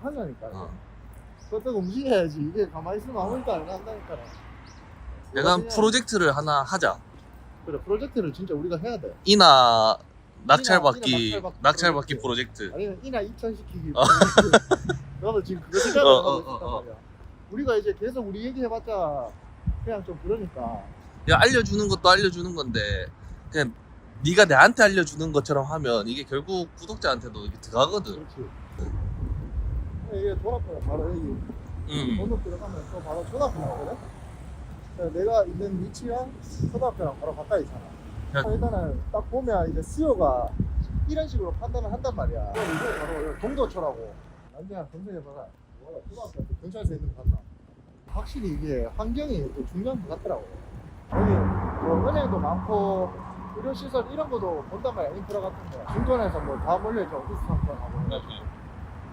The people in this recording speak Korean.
하려니까. 어. 그때 움직여야지. 이게 가만히 있으면 아무 일도 안 한다니까. 약간 프로젝트를 하나 하자. 그래 프로젝트를 진짜 우리가 해야 돼. 이나 낙찰받기 낙찰받기 낙찰받기 프로젝트. 아니면 이나 2천 시키기. 어. 나도 지금 그거 생각을 어, 하고 어, 있단 어, 어. 말이야. 우리가 이제 계속 우리 얘기해봤자 그냥 좀 그러니까. 야 알려주는 것도 알려주는 건데 그냥 네가 내한테 알려주는 것처럼 하면 이게 결국 구독자한테도 이게 들어가거든. 그렇지. 이게 돌아보면 바로 여기 음. 번호 들어가면 또 바로 초등학교 나오거든. 그래서 내가 있는 위치랑 초등학교랑 바로 가까이 있잖아. 야. 일단은 딱 보면 이제 수요가 이런 식으로 판단을 한단 말이야. 그럼 이게 바로 동도초라고. 완전 검색해봐라. 뭐야, 초등학교 경찰서 있는 거 같나? 확실히 이게 환경이 또 중요한 것 같더라고. 여기 뭐 은행도 많고 의료시설 이런 것도 본단 말이야 인프라 같은 거. 중전에서 뭐 다 몰려있죠 오피스 상권하고.